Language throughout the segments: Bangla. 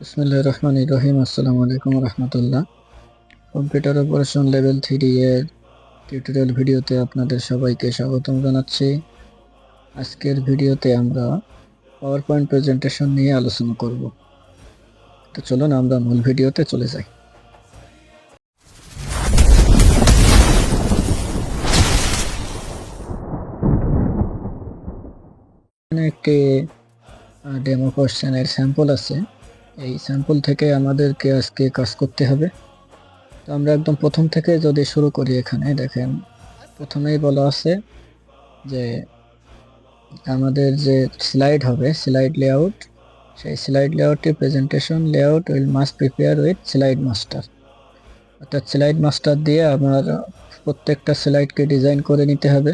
বিসমুল্লাহ রহমান রহিম আসসালামু আলাইকুম রহমতুল্লাহ কম্পিউটার অপারেশন লেভেল থ্রি এর টিউটোরিয়াল ভিডিওতে আপনাদের সবাইকে স্বাগতম জানাচ্ছি। আজকের ভিডিওতে আমরা পাওয়ার পয়েন্ট প্রেজেন্টেশন নিয়ে আলোচনা করব। তো চলুন আমরা মূল ভিডিওতে চলে যাই। একটি ডেমো কোশ্চেনের স্যাম্পল আছে। এই স্যাম্পল থেকে আমাদেরকে আজকে কাজ করতে হবে। তো আমরা একদম প্রথম থেকে যদি শুরু করি এখানে, দেখেন, প্রথমেই বলা আছে যে আমাদের যে স্লাইড হবে স্লাইড লেআউট সেই slide লেআউটটি presentation layout will must prepare with slide master অর্থাৎ স্লাইড মাস্টার দিয়ে আমার প্রত্যেকটা স্লাইডকে ডিজাইন করে নিতে হবে।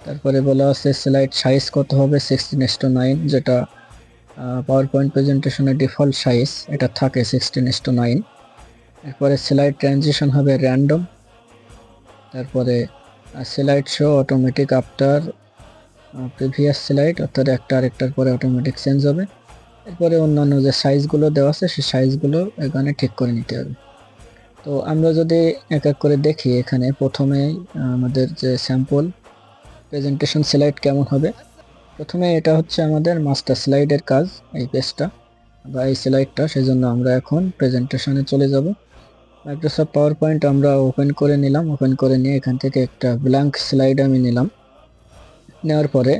তারপরে বলা আছে স্লাইড সাইজ কত হবে সিক্সটিন এস টু নাইন যেটা পাওয়ার পয়েন্ট প্রেজেন্টেশনের ডিফল্ট সাইজ এটা থাকে সিক্সটিন এস টু নাইন এরপরে স্লাইড ট্রানজিশন হবে র্যান্ডম তারপরে slide show automatic after previous slide অর্থাৎ একটা আরেকটার পরে অটোমেটিক চেঞ্জ হবে। এরপরে অন্যান্য যে সাইজগুলো দেওয়া আছে, সেই সাইজগুলো এখানে ঠিক করে নিতে হবে। তো আমরা যদি এক এক করে দেখি এখানে প্রথমে আমাদের যে স্যাম্পল প্রেজেন্টেশন স্লাইড কেমন হবে। প্রথমে এটা হচ্ছে আমাদের মাস্টার স্লাইডের কাজ, এই পেজটা বা এই স্লাইডটা সেজন্য আমরা এখন প্রেজেন্টেশনে চলে যাব। মাইক্রোসফট পাওয়ার পয়েন্ট আমরা ওপেন করে নিলাম। ওপেন করে নিয়ে এখান থেকে একটা ব্ল্যাঙ্ক স্লাইড আমি নিলাম। নেওয়ার পরে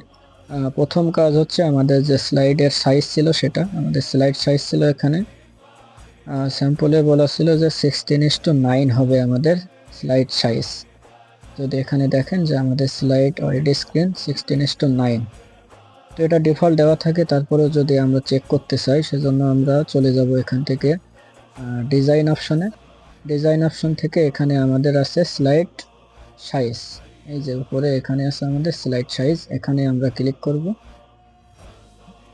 প্রথম কাজ হচ্ছে আমাদের যে স্লাইডের সাইজ ছিল সেটা। আমাদের স্লাইড সাইজ ছিল এখানে। স্যাম্পলে বলা ছিল যে সিক্সটিন ইস টু নাইন হবে আমাদের স্লাইড সাইজ যদি এখানে দেখেন যে আমাদের slide already screen sixteen is to nine তো এটা ডিফল্ট দেওয়া থাকে, তারপরেও যদি আমরা চেক করতে চাই, সেজন্য আমরা চলে যাব এখান থেকে ডিজাইন অপশনে ডিজাইন অপশন থেকে এখানে আমাদের আছে স্লাইড সাইজ এই যে উপরে এখানে আছে আমাদের স্লাইড সাইজ এখানে আমরা ক্লিক করব।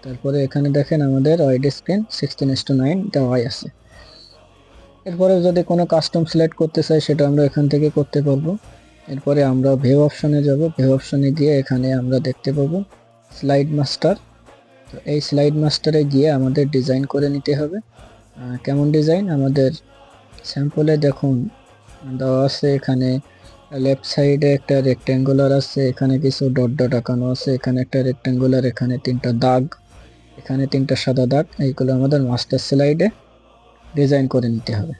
তারপরে এখানে দেখেন আমাদের wide screen sixteen is to nine দেওয়াই আছে। এরপরে যদি কোনো কাস্টম সিলেক্ট করতে চাই, সেটা আমরা এখান থেকে করতে পারব। এরপরে আমরা ভেব অপশনে যাব। ভেব অপশনে গিয়ে এখানে আমরা দেখতে পাবো। স্লাইড মাস্টার তো এই স্লাইড মাস্টারে গিয়ে আমাদের ডিজাইন করে নিতে হবে। কেমন ডিজাইন আমাদের স্যাম্পলে দেখুন, দেওয়া আছে এখানে লেফট সাইডে একটা রেক্ট্যাঙ্গুলার আছে, এখানে কিছু ডট ডট আঁকানো আছে, এখানে একটা রেক্ট্যাঙ্গুলার এখানে তিনটা দাগ, এখানে তিনটা সাদা দাগ, এইগুলো আমাদের মাস্টার স্লাইডে ডিজাইন করে নিতে হবে।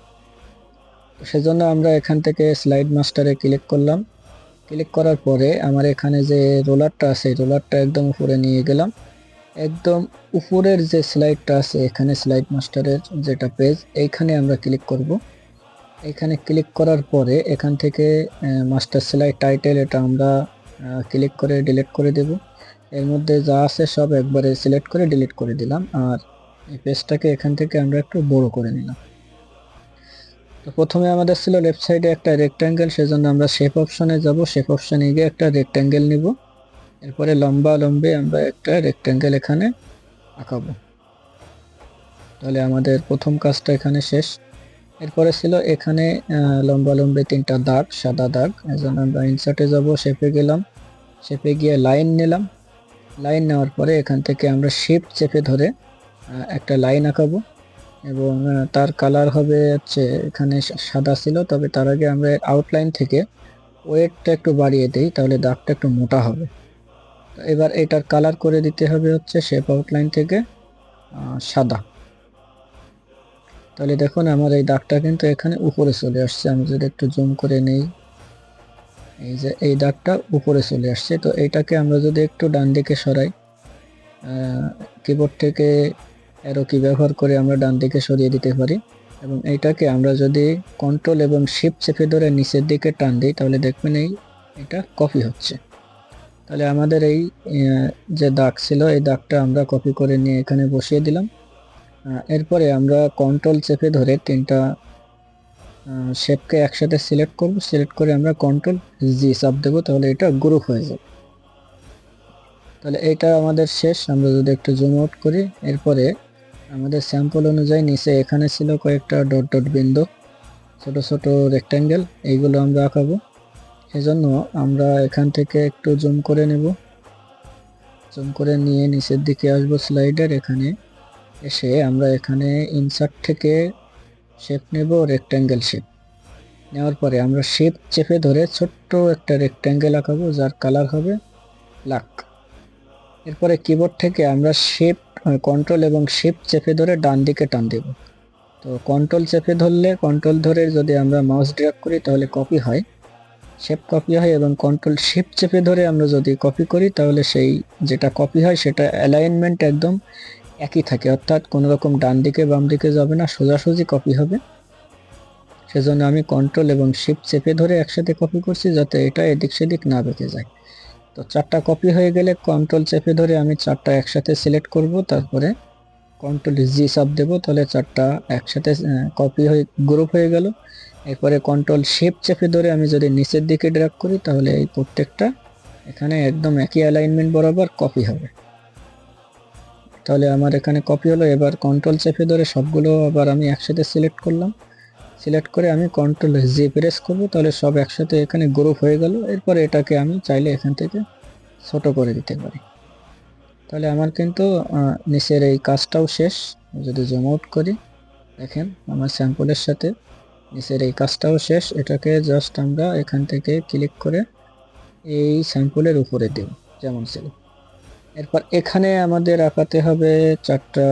সেজন্য আমরা এখান থেকে স্লাইড মাস্টারে ক্লিক করলাম। ক্লিক করার পরে আমার এখানে যে রোলারটা আছে রোলারটা একদম উপরে নিয়ে গেলাম। একদম উপরের যে স্লাইডটা আছে, এখানে স্লাইড মাস্টারের যেটা পেজ, এইখানে আমরা ক্লিক করব। এখানে ক্লিক করার পরে এখান থেকে মাস্টার স্লাইড টাইটেল এটা আমরা ক্লিক করে ডিলিট করে দেব। এর মধ্যে যা আছে সব একবারে সিলেক্ট করে ডিলিট করে দিলাম। আর এই পেজটাকে এখান থেকে আমরা একটু বড় করে নিলাম। প্রথমে আমাদের ছিল লেফট সাইডে একটা রেক্ট্যাঙ্গেল সেজন্য আমরা শেপ অপশনে যাব। শেপ অপশনে গিয়ে একটা রেক্ট্যাঙ্গেল নিব। এরপরে লম্বা লম্বে আমরা একটা রেক্ট্যাঙ্গেল এখানে আঁকাবো। তাহলে আমাদের প্রথম কাজটা এখানে শেষ। এরপরে ছিল এখানে লম্বা লম্বে তিনটা দাগ, সাদা দাগ। এজন্য আমরা ইনসার্টে যাব শেপে গেলাম। শেপে গিয়ে লাইন নিলাম। লাইন নেওয়ার পরে এখান থেকে আমরা শেপ চেপে ধরে একটা লাইন আঁকাবো। এবং তার কালার হবে হচ্ছে এখানে সাদা ছিল, তবে তার আগে আমরা আউটলাইন থেকে ওয়েটটা একটু বাড়িয়ে দিই, তাহলে দাগটা একটু মোটা হবে। এবার এটার কালার করে দিতে হবে হচ্ছে শেপ আউটলাইন থেকে সাদা। তাহলে দেখুন আমার এই দাগটা কিন্তু এখানে উপরে চলে আসছে, আমি যদি একটু জুম করে নেই। এই যে, এই দাগটা উপরে চলে আসছে, তো এইটাকে আমরা যদি একটু ডান দিকে সরাই কিবোর্ড থেকে অ্যারো কি ব্যবহার করে আমরা ডান দিকে সরিয়ে দিতে পারি এবং এইটাকে আমরা যদি কন্ট্রোল এবং শিপ চেপে ধরে নিচের দিকে টান দিই, তাহলে দেখবেন এই এটা কপি হচ্ছে। তাহলে আমাদের এই যে দাগ ছিল, এই দাগটা আমরা কপি করে নিয়ে এখানে বসিয়ে দিলাম। এরপরে আমরা কন্ট্রোল চেপে ধরে তিনটা শেপকে একসাথে সিলেক্ট করব। সিলেক্ট করে আমরা কন্ট্রোল জি চাপ দেবো, তাহলে এটা গ্রুপ হয়ে যাবে। তাহলে এটা আমাদের শেষ। আমরা যদি একটু জুম আউট করি, এরপরে আমাদের স্যাম্পল অনুযায়ী নিচে এখানে ছিল কয়েকটা ডট ডট বিন্দু, ছোট ছোট রেক্ট্যাঙ্গেল এইগুলো আমরা আঁকাবো। সেজন্য আমরা এখান থেকে একটু জুম করে নেব। জুম করে নিয়ে নিচের দিকে আসব স্লাইডার এখানে এসে আমরা এখানে ইনসার্ট থেকে শেপ নেব রেক্ট্যাঙ্গেল শেপ নেওয়ার পরে আমরা শেপ চেপে ধরে ছোট্ট একটা রেক্ট্যাঙ্গেল আঁকাবো, যার কালার হবে ব্ল্যাক এরপরে কিবোর্ড থেকে আমরা শেপ কন্ট্রোল এবং শেপ চেপে ধরে ডান দিকে টান দেব। তো কন্ট্রোল চেপে ধরলে কন্ট্রোল ধরে যদি আমরা মাউস ড্র্যাগ করি, তাহলে কপি হয়। শেপ কপি হয় এবং কন্ট্রোল শেপ চেপে ধরে আমরা যদি কপি করি, তাহলে সেই যেটা কপি হয়, সেটা অ্যালাইনমেন্ট একদম একই থাকে। অর্থাৎ কোনো রকম ডান দিকে বাম দিকে যাবে না, সোজাসুজি কপি হবে। সেজন্য আমি কন্ট্রোল এবং শিপ চেপে ধরে একসাথে কপি করছি, যাতে এটা এদিক সেদিক না বেঁকে যায়। তো চারটা কপি হয়ে গেলে কন্ট্রোল চেপে ধরে আমি চারটা একসাথে সিলেক্ট করব, তারপরে কন্ট্রোল জি সাব দেব, তাহলে চারটা একসাথে কপি হয়ে গ্রুপ হয়ে গেল। এরপরে কন্ট্রোল শেপ চেপে ধরে আমি যদি নিচের দিকে ড্র্যাগ করি, তাহলে এই প্রত্যেকটা এখানে একদম একই অ্যালাইনমেন্ট বরাবর কপি হবে। তাহলে আমার এখানে কপি হলো, এবার কন্ট্রোল চেপে ধরে সবগুলো আবার আমি একসাথে সিলেক্ট করলাম। সিলেক্ট করে আমি কন্ট্রোল জি প্রেস করব, তাহলে সব একসাথে এখানে গ্রুপ হয়ে গেল। এরপর এটাকে আমি চাইলে এখান থেকে ছোট করে দিতে পারি। তাহলে আমার কিন্তু নিচের এই কাজটাও শেষ। যদি জুম আউট করি, দেখেন আমার স্যাম্পলের সাথে নিচের এই কাজটাও শেষ। এটাকে জাস্ট আমরা এখান থেকে ক্লিক করে এই স্যাম্পলের উপরে দেব, যেমন ছিল। এরপর এখানে আমাদের আঁকাতে হবে চারটা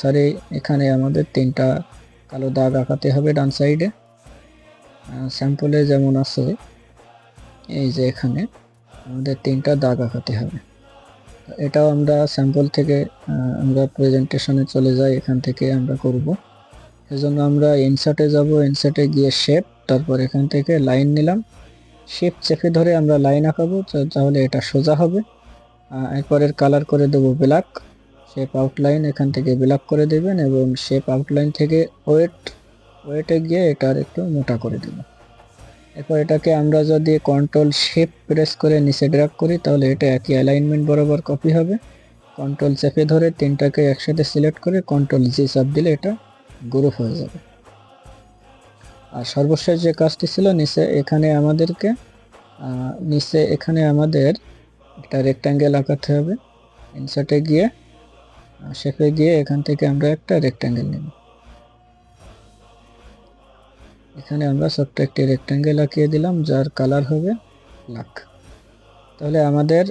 সরি এখানে আমাদের তিনটা কালো দাগ আঁকাতে হবে ডান সাইডে। স্যাম্পলে যেমন আছে, এই যে এখানে আমাদের তিনটা দাগ আঁকাতে হবে। এটাও আমরা স্যাম্পল থেকে আমরা প্রেজেন্টেশনে চলে যাই, এখান থেকে আমরা করব। সেজন্য আমরা ইনসার্টে যাব ইনসার্টে গিয়ে শেপ তারপর এখান থেকে লাইন নিলাম। শেপ চেপে ধরে আমরা লাইন আঁকাবো তাহলে এটা সোজা হবে। এরপরের কালার করে দেবো ব্ল্যাক শেপ আউটলাইন এখান থেকে ব্ল্যাক করে দেবেন এবং শেপ আউটলাইন থেকে ওয়েট ওয়েটে গিয়ে এটার একটু মোটা করে দেব এরপর এটাকে আমরা যদি কন্ট্রোল শেপ প্রেস করে নিচে ড্র্যাগ করি, তাহলে এটা একই অ্যালাইনমেন্ট বরাবর কপি হবে। কন্ট্রোল চেপে ধরে তিনটাকে একসাথে সিলেক্ট করে কন্ট্রোল জি চাপ দিলে এটা গ্রুপ হয়ে যাবে। আর সর্বশেষ যে কাজটি ছিল, নিচে এখানে আমাদেরকে নিচে এখানে আমাদের একটা রেক্ট্যাঙ্গেল আঁকাতে হবে। ইনসার্টে গিয়ে শেপে গিয়ে এখান থেকে আমরা একটা রেক্ট্যাঙ্গেল নেব। এখানে আমরা ছোট্ট একটি রেক্ট্যাঙ্গেল আঁকিয়ে দিলাম, যার কালার হবে ব্ল্যাক তাহলে আমাদের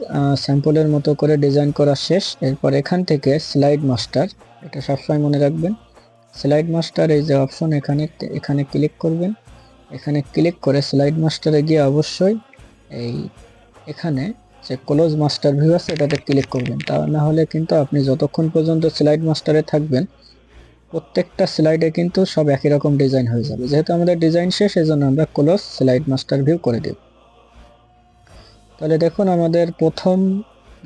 স্যাম্পলের মতো করে ডিজাইন করা শেষ। এরপর এখান থেকে স্লাইড মাস্টার এটা সবসময় মনে রাখবেন। স্লাইড মাস্টার এই যে অপশন এখানে এখানে ক্লিক করবেন। এখানে ক্লিক করে স্লাইড মাস্টারে গিয়ে অবশ্যই এই, এখানে যে ক্লোজ মাস্টার ভিউ আছে এটাতে ক্লিক করবেন। তা না হলে কিন্তু আপনি যতক্ষণ পর্যন্ত স্লাইড মাস্টারে থাকবেন, প্রত্যেকটা স্লাইডে কিন্তু সব একই রকম ডিজাইন হয়ে যাবে। যেহেতু আমাদের ডিজাইন শেষ, এজন্য আমরা ক্লোজ স্লাইড মাস্টার ভিউ করে দেব। তাহলে দেখুন আমাদের প্রথম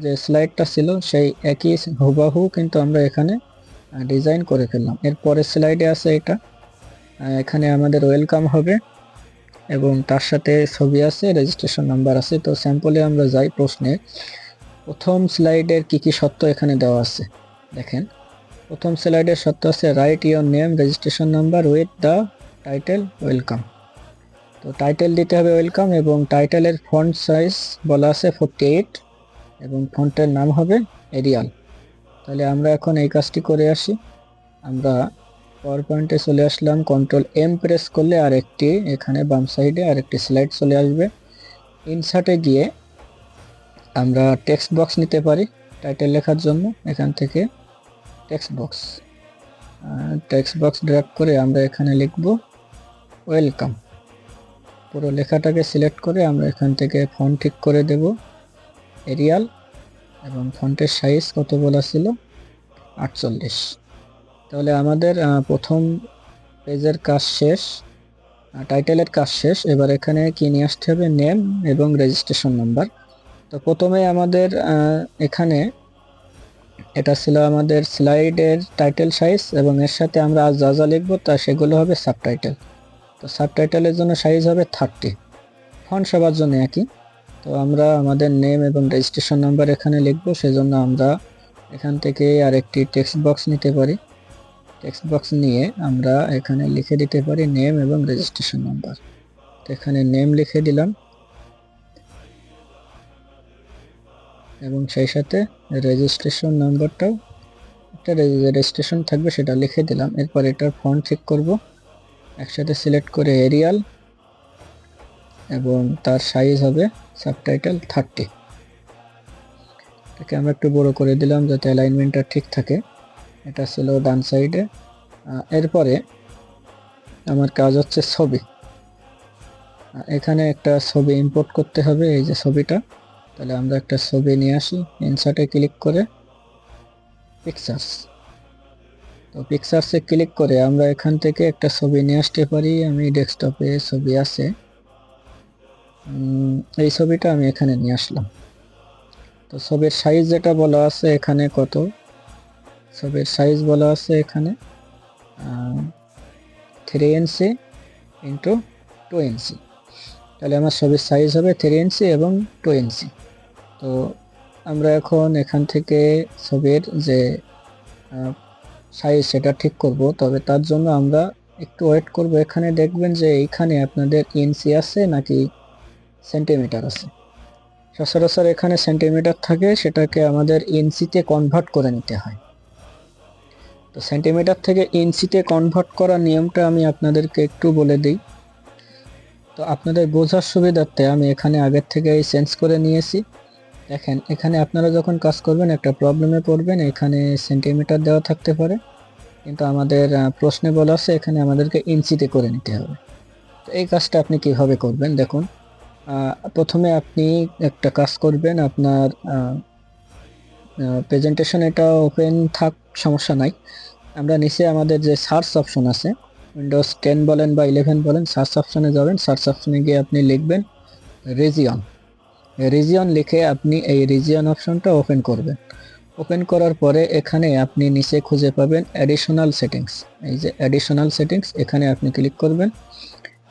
যে স্লাইডটা ছিল, সেই একই হুবাহু কিন্তু আমরা এখানে ডিজাইন করে ফেললাম। এরপরে স্লাইডে আছে এটা। এখানে আমাদের ওয়েলকাম হবে। এবং তার সাথে ছবি আছে রেজিস্ট্রেশন নাম্বার আছে, তো স্যাম্পলে আমরা যাই প্রশ্নে। প্রথম স্লাইডের কি কি সত্য এখানে দেওয়া আছে? দেখেন, প্রথম স্লাইডের সত্য আছে write your name registration number with the title welcome তো টাইটেল দিতে হবে ওয়েলকাম এবং টাইটেলের ফন্ট সাইজ বলা আছে ফোরটি এইট এবং ফন্টের নাম হবে এরিয়াল তাহলে আমরা এখন এই কাজটি করে আসি। আমরা পাওয়ার পয়েন্টে চলে আসলাম কন্ট্রোল এম প্রেস করলে আর একটি এখানে বাম সাইডে আর একটি স্লাইড চলে আসবে। ইনসার্টে গিয়ে আমরা টেক্সট বক্স নিতে পারি টাইটেল লেখার জন্য, এখান থেকে text box text box drag করে আমরা এখানে লিখব ওয়েলকাম পুরো লেখাটাকে সিলেক্ট করে আমরা এখান থেকে ফন্ট ঠিক করে দেব এরিয়াল এবং ফন্টের সাইজ কত বলা ছিল? আটচল্লিশ। তাহলে আমাদের প্রথম পেজের কাজ শেষ টাইটেলের কাজ শেষ। এবার এখানে কি নিয়ে আসতে হবে? নেম এবং রেজিস্ট্রেশন নাম্বার তো প্রথমে আমাদের এখানে এটা ছিল আমাদের স্লাইডের টাইটেল সাইজ এবং এর সাথে আমরা আজ যা যা লিখব তা সেগুলো হবে সাবটাইটেল। তো সাবটাইটেলের জন্য সাইজ হবে থার্টি। ফন্ট সবার জন্য একই। তো আমরা আমাদের নেম এবং রেজিস্ট্রেশন নাম্বার এখানে লিখব, সেজন্য আমরা এখান থেকে আরেকটি টেক্সট বক্স নিতে পারি। টেক্সট বক্স নিয়ে আমরা এখানে লিখে দিতে পারি নেম এবং রেজিস্ট্রেশন নাম্বার এখানে নেম লিখে দিলাম। এবং সেই সাথে রেজিস্ট্রেশন নাম্বারটাও একটা রেজিস্ট্রেশন থাকবে সেটা লিখে দিলাম। এরপর এটার ফন্ট ঠিক করব। একসাথে সিলেক্ট করে এরিয়াল এবং তার সাইজ হবে সাবটাইটেল থার্টি এটাকে আমরা একটু বড় করে দিলাম যাতে অ্যালাইনমেন্টটা ঠিক থাকে। এটা ছিল ডান সাইডে। এরপরে আমার কাজ হচ্ছে ছবি। এখানে একটা ছবি ইম্পোর্ট করতে হবে, এই যে ছবিটা। তাহলে আমরা একটা ছবি নিয়ে আসি ইনসার্টে ক্লিক করে পিকচার্স তো পিকচার্সে ক্লিক করে আমরা এখান থেকে একটা ছবি নিয়ে আসতে পারি, আমি ডেস্কটপে ছবি আছে। এই ছবিটা আমি এখানে নিয়ে আসলাম। তো ছবির সাইজ যেটা বলা আছে এখানে কত? ছবির সাইজ বলা আছে এখানে three inch into two inch তাহলে আমার ছবির সাইজ হবে থ্রি ইঞ্চি এবং টু ইঞ্চি তো আমরা এখন এখান থেকে ছবির যে সাইজ সেটা ঠিক করব, তবে তার জন্য আমরা একটু ওয়েট করব। এখানে দেখবেন যে এইখানে আপনাদের ইঞ্চি আছে নাকি সেন্টিমিটার আছে। সচরাচর এখানে সেন্টিমিটার থাকে, সেটাকে আমাদের ইঞ্চিতে কনভার্ট করে নিতে হয়। তো সেন্টিমিটার থেকে ইঞ্চিতে কনভার্ট করার নিয়মটা আমি আপনাদেরকে একটু বলে দিই। তো আপনাদের বোঝার সুবিধার্থে আমি এখানে আগের থেকে চেঞ্জ করে নিয়েছি। দেখেন, এখানে আপনারা যখন কাজ করবেন, একটা প্রবলেমে পড়বেন, এখানে সেন্টিমিটার দেওয়া থাকতে পারে। কিন্তু আমাদের প্রশ্নে বলা আছে, এখানে আমাদেরকে ইঞ্চিতে করে নিতে হবে। তো এই কাজটা আপনি কীভাবে করবেন? দেখুন প্রথমে আপনি একটা কাজ করবেন, আপনার প্রেজেন্টেশন এটা ওপেন থাক, সমস্যা নাই। আমরা নিচে আমাদের যে সার্চ অপশন আছে উইন্ডোজ টেন বলেন বা ইলেভেন বলেন সার্চ অপশনে যাবেন সার্চ অপশনে গিয়ে আপনি লিখবেন রিজিয়ন রিজিয়ন লিখে আপনি এই রিজিয়ন অপশনটা ওপেন করবেন। ওপেন করার পরে এখানে আপনি নিচে খুঁজে পাবেন অ্যাডিশনাল সেটিংস এই যে অ্যাডিশনাল সেটিংস এখানে আপনি ক্লিক করবেন।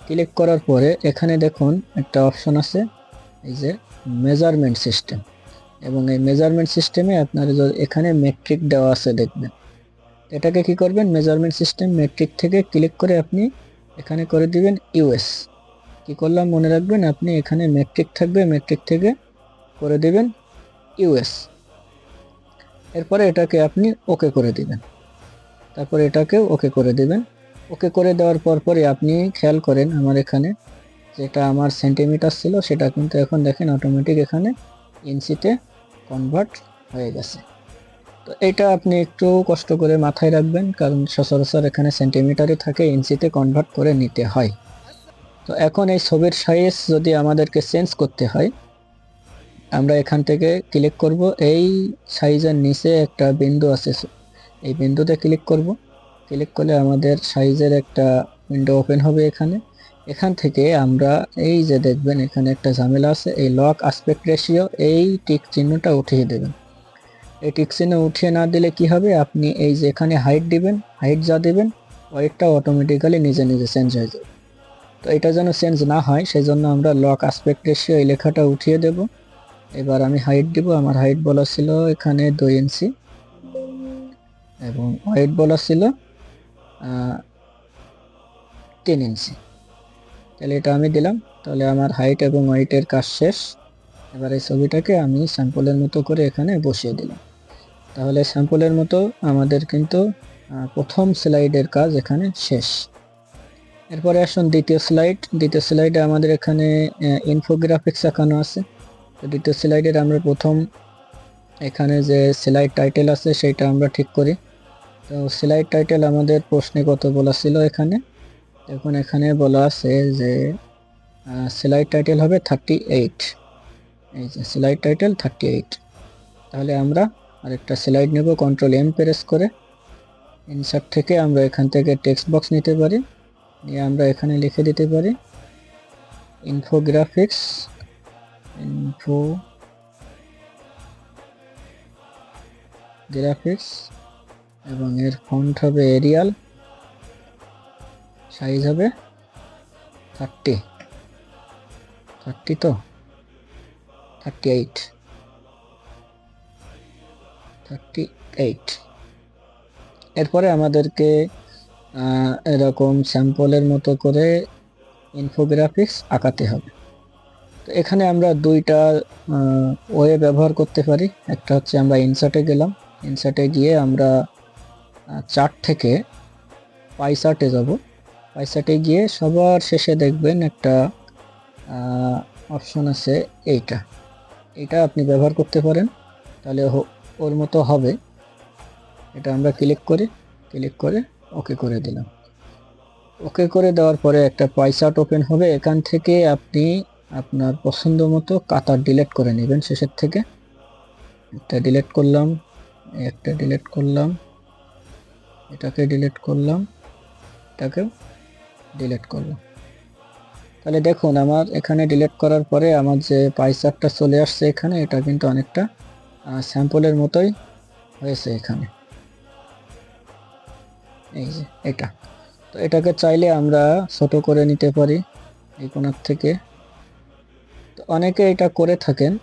ক্লিক করার পরে এখানে দেখুন একটা অপশন আছে, এই যে মেজারমেন্ট সিস্টেম এবং এই মেজারমেন্ট সিস্টেমে আপনার এখানে মেট্রিক দেওয়া আছে দেখবেন। এটাকে কি করবেন? মেজারমেন্ট সিস্টেম মেট্রিক থেকে ক্লিক করে আপনি এখানে করে দিবেন ইউএস কি করলাম? মনে রাখবেন আপনি এখানে মেট্রিক থাকবে মেট্রিক থেকে করে দিবেন ইউএস এরপরে এটাকে আপনি ওকে করে দিবেন। তারপর এটাকেও ওকে করে দিবেন। ওকে করে দেওয়ার পর পরে আপনি খেয়াল করেন আমার এখানে যেটা আমার সেন্টিমিটার ছিল, সেটা কিন্তু এখন দেখেন অটোমেটিক এখানে ইঞ্চিতে কনভার্ট হয়ে গেছে। তো এটা আপনি একটু কষ্ট করে মাথায় রাখবেন, কারণ সচরাচর এখানে সেন্টিমিটারে থাকে, ইঞ্চিতে কনভার্ট করে নিতে হয়। তো এখন এই ছবির সাইজ যদি আমাদেরকে চেঞ্জ করতে হয়, আমরা এখান থেকে ক্লিক করব। এই সাইজের নিচে একটা বিন্দু আছে। এই বিন্দুতে ক্লিক করব। ক্লিক করলে আমাদের সাইজের একটা উইন্ডো ওপেন হবে এখানে। এখান থেকে আমরা এই যে দেখবেন, এখানে একটা ঝামেলা আছে। এই লক আসপেক্ট রেশিও এই টিক চিহ্নটা উঠিয়ে দেবেন। এই টিক চিহ্ন উঠিয়ে না দিলে কি হবে? আপনি এই যে এখানে হাইট দিবেন হাইট যা দিবেন, ওয়েটটা অটোমেটিক্যালি নিজে নিজে চেঞ্জ হয়ে যাবে। তো এটা যেন চেঞ্জ না হয় সেই জন্য আমরা লক আসপেক্ট রেশিও এই লেখাটা উঠিয়ে দেব। এবার আমি হাইট দিব, আমার হাইট বলা ছিল এখানে দুই ইঞ্চি এবং ওয়েট বলা ছিল তিন ইঞ্চি তাহলে এটা আমি দিলাম, তাহলে আমার হাইট এবং ওয়েটের কাজ শেষ। এবার এই ছবিটাকে আমি স্যাম্পলের মতো করে এখানে বসিয়ে দিলাম। তাহলে স্যাম্পলের মতো আমাদের কিন্তু প্রথম স্লাইডের কাজ এখানে শেষ। এরপরে আসুন দ্বিতীয় স্লাইড। দ্বিতীয় স্লাইডে আমাদের এখানে ইনফোগ্রাফিক্স আঁকানো আছে। তো দ্বিতীয় স্লাইডের আমরা প্রথম এখানে যে স্লাইড টাইটেল আছে সেটা আমরা ঠিক করি। তো স্লাইড টাইটেল আমাদের প্রশ্নে কত বলা ছিল এখানে? এখন এখানে বলা আছে যে স্লাইড টাইটেল হবে থার্টি এইট এই যে স্লাইড টাইটেল থার্টি এইট তাহলে আমরা আরেকটা স্লাইড নেব কন্ট্রোল এম প্রেস করে। ইনসার্ট থেকে আমরা এখান থেকে টেক্সট বক্স নিতে পারি। নিয়ে আমরা এখানে লিখে দিতে পারি ইনফোগ্রাফিক্স ইনফো গ্রাফিক্স এবং এর ফন্ট হবে এরিয়াল সাইজ হবে থার্টি থার্টি তো? থার্টি এইট থার্টি এইট এরপরে আমাদেরকে এরকম স্যাম্পলের মতো করে ইনফোগ্রাফিক্স আঁকাতে হবে। তো এখানে আমরা দুইটা ওয়ে ব্যবহার করতে পারি। একটা হচ্ছে আমরা ইনসার্টে গেলাম। ইনসার্টে গিয়ে আমরা চার্ট থেকে পাই চার্টে যাব। পাই চার্টে গিয়ে সবার শেষে দেখবেন একটা অপশন আছে এইটা। এটা আপনি ব্যবহার করতে পারেন। তাহলে ওর মতো হবে। এটা আমরা ক্লিক করি ক্লিক করে ওকে করে দিলাম। ওকে করে দেওয়ার পরে একটা পয়সা ওপেন হবে। এখান থেকে আপনি আপনার পছন্দ মতো কাতার ডিলিট করে নেবেন শেষের থেকে। একটা ডিলিট করলাম, একটা ডিলিট করলাম, এটাকে ডিলিট করলাম এটাকে ডিলিট করলাম। তাহলে দেখুন, আমার এখানে ডিলিট করার পরে আমার যে পাইসারটা চলে আসছে এখানে, এটা কিন্তু অনেকটা স্যাম্পলের মতোই হয়েছে এখানে। এই যে, এটা। তো এটাকে চাইলে আমরা ছোট করে নিতে পারি এই কোণার থেকে। তো অনেকে এটা করে থাকেন।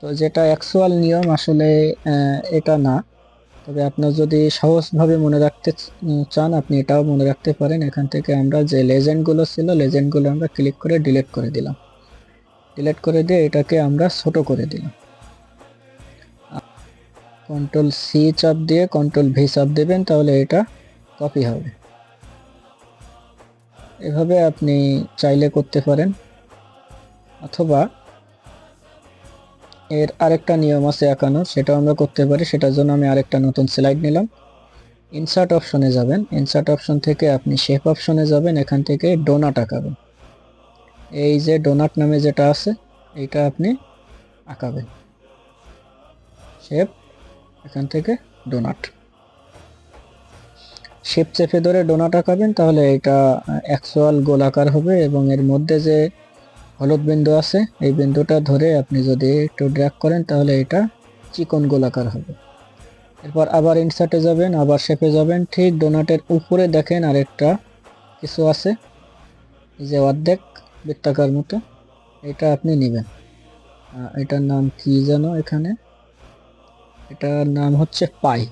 তো যেটা অ্যাকচুয়াল নিয়ম আসলে এটা না। তবে আপনার যদি সহজভাবে মনে রাখতে চান, আপনি এটাও মনে রাখতে পারেন। এখান থেকে আমরা যে লেজেন্ডগুলো ছিল, লেজেন্ডগুলো আমরা ক্লিক করে ডিলিট করে দিলাম। ডিলিট করে দিয়ে এটাকে আমরা ছোট করে দিলাম। কন্ট্রোল সি চাপ দিয়ে কন্ট্রোল ভি চাপ দেবেন, তাহলে এটা কপি হবে। এভাবে আপনি চাইলে করতে পারেন। অথবা এর আরেকটা নিয়ম আছে আঁকানোর সেটাও আমরা করতে পারি, সেটার জন্য আমি আরেকটা নতুন স্লাইড নিলাম। ইনসার্ট অপশনে যাবেন। ইনসার্ট অপশন থেকে আপনি শেপ অপশনে যাবেন, এখান থেকে ডোনাট আঁকাবেন। এই যে ডোনাট নামে যেটা আছে এইটা আপনি আঁকাবেন। শেপ এখান থেকে ডোনাট শেপ চেপে ধরে ডোনাট আঁকাবেন, তাহলে এটা অ্যাকচুয়াল গোলাকার হবে এবং এর মধ্যে যে হলুদ বিন্দু আছে, এই বিন্দুটা ধরে আপনি যদি একটু ড্র্যাক করেন, তাহলে এটা চিকন গোলাকার হবে। এরপর আবার ইনসার্টে যাবেন, আবার শেপে যাবেন, ঠিক ডোনাটের উপরে দেখেন আরেকটা কিছু আছে, এই যে অর্ধেক বৃত্তাকার মতো, এটা আপনি নেবেন। এটার নাম কি যেন এখানে? এটার নাম হচ্ছে পাই।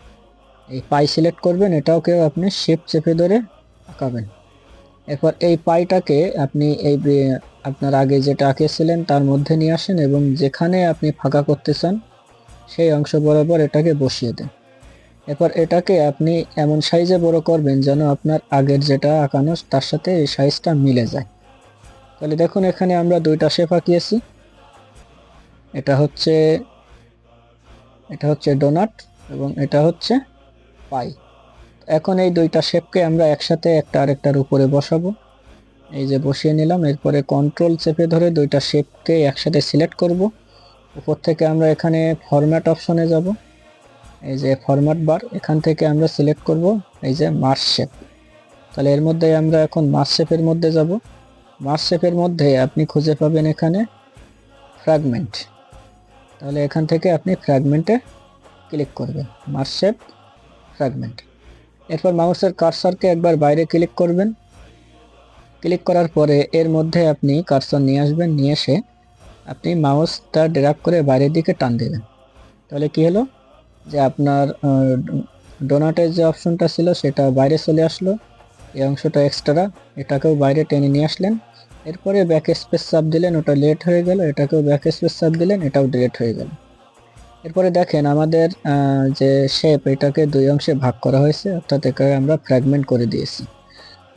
এই পাই সিলেক্ট করবেন এটাও কেউ আপনি শেপ চেপে ধরে আঁকাবেন। এরপর এই পাইটাকে আপনি এই, আপনার আগে যেটা আঁকিয়েছিলেন তার মধ্যে নিয়ে আসেন এবং যেখানে আপনি ফাঁকা করতে চান, সেই অংশ বরাবর এটাকে বসিয়ে দেন। এরপর এটাকে আপনি এমন সাইজে বড় করবেন যেন আপনার আগের যেটা আঁকানো, তার সাথে এই সাইজটা মিলে যায়। তাহলে দেখুন, এখানে আমরা দুইটা শেপ আঁকিয়েছি। এটা হচ্ছে এটা হচ্ছে ডোনাট এবং এটা হচ্ছে পাই। এখন এই দুইটা শেপকে আমরা একসাথে একটা আরেকটার উপরে বসাবো। এই যে বসিয়ে নিলাম, এরপরে কন্ট্রোল চেপে ধরে দুইটা শেপকে একসাথে সিলেক্ট করব। উপর থেকে আমরা এখানে ফরম্যাট অপশনে যাব। এই যে ফরম্যাট বার এখান থেকে আমরা সিলেক্ট করব এই যে মার্স শেপ তাহলে এর মধ্যে আমরা এখন মার্স শেপের মধ্যে যাব। মার্স শেপের মধ্যে আপনি খুঁজে পাবেন এখানে ফ্র্যাগমেন্ট তাহলে এখান থেকে আপনি ফ্র্যাগমেন্টে ক্লিক করবেন। মার্স শেপ ফ্র্যাগমেন্ট এরপর মাউসের কার্সারকে একবার বাইরে ক্লিক করবেন। ক্লিক করার পরে এর মধ্যে আপনি কার্সর নিয়ে আসবেন, নিয়ে এসে আপনি মাউসটা ড্র্যাগ করে বাইরের দিকে টান দেবেন। তাহলে কি হলো? যে আপনার ডোনাটের যে অপশনটা ছিল সেটা বাইরে চলে আসলো। এই অংশটা এক্সট্রা এটাকেও বাইরে টেনে নিয়ে আসলেন। এরপরে ব্যাক স্পেস চাপ দিলেন, ওটা লেট হয়ে গেল, এটাকেও ব্যাক স্পেস চাপ দিলেন, এটাও ডিলেট হয়ে গেল। এরপরে দেখেন আমাদের যে শেপ এটাকে দুই অংশে ভাগ করা হয়েছে, অর্থাৎ এটাকে আমরা ফ্র্যাগমেন্ট করে দিয়েছি।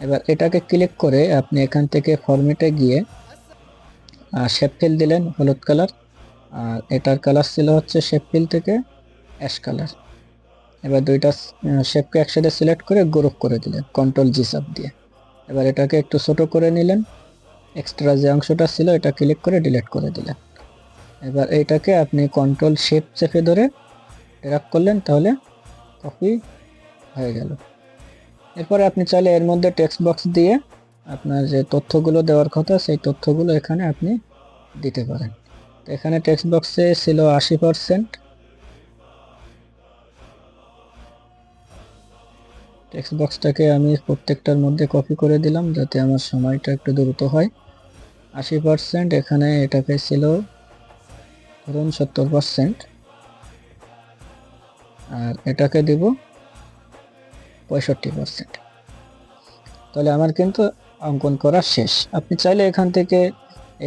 এবার এটাকে ক্লিক করে আপনি এখান থেকে ফরম্যাটে গিয়ে শেপ ফিল দিলেন, হলুদ কালার আর এটার কালার ছিল হচ্ছে শেপ ফিল থেকে অ্যাশ কালার এবার দুইটা শেপকে একসাথে সিলেক্ট করে গ্রুপ করে দিলেন কন্ট্রোল জি চাপ দিয়ে। এবার এটাকে একটু ছোট করে নিলেন এক্সট্রা যে অংশটা ছিল, এটা ক্লিক করে ডিলিট করে দিলেন। এবার এইটাকে আপনি কন্ট্রোল শেপ চেপে ধরে ড্র্যাগ করলেন, তাহলে কপি হয়ে গেল। এরপরে আপনি চাইলে এর মধ্যে টেক্সট বক্স দিয়ে আপনার যে তথ্যগুলো দেওয়ার কথা, সেই তথ্যগুলো এখানে আপনি দিতে পারেন। তো এখানে টেক্সট বক্সে ছিল আশি পার্সেন্ট টেক্সট বক্সটাকে আমি প্রত্যেকটার মধ্যে কপি করে দিলাম, যাতে আমার সময়টা একটু দ্রুত হয়। আশি পার্সেন্ট এখানে এটাকে ছিল ধরুন সত্তর পার্সেন্ট আর এটাকে দিব পঁয়ষট্টি পার্সেন্ট তাহলে আমার কিন্তু অঙ্কন করা শেষ। আপনি চাইলে এখান থেকে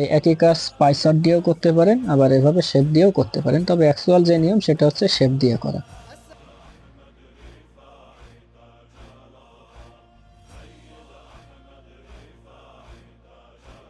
এই একই কাজ পাইসার দিয়েও করতে পারেন, আবার এভাবে শেপ দিয়েও করতে পারেন। তবে অ্যাকচুয়াল যে নিয়ম সেটা হচ্ছে শেপ দিয়ে করা।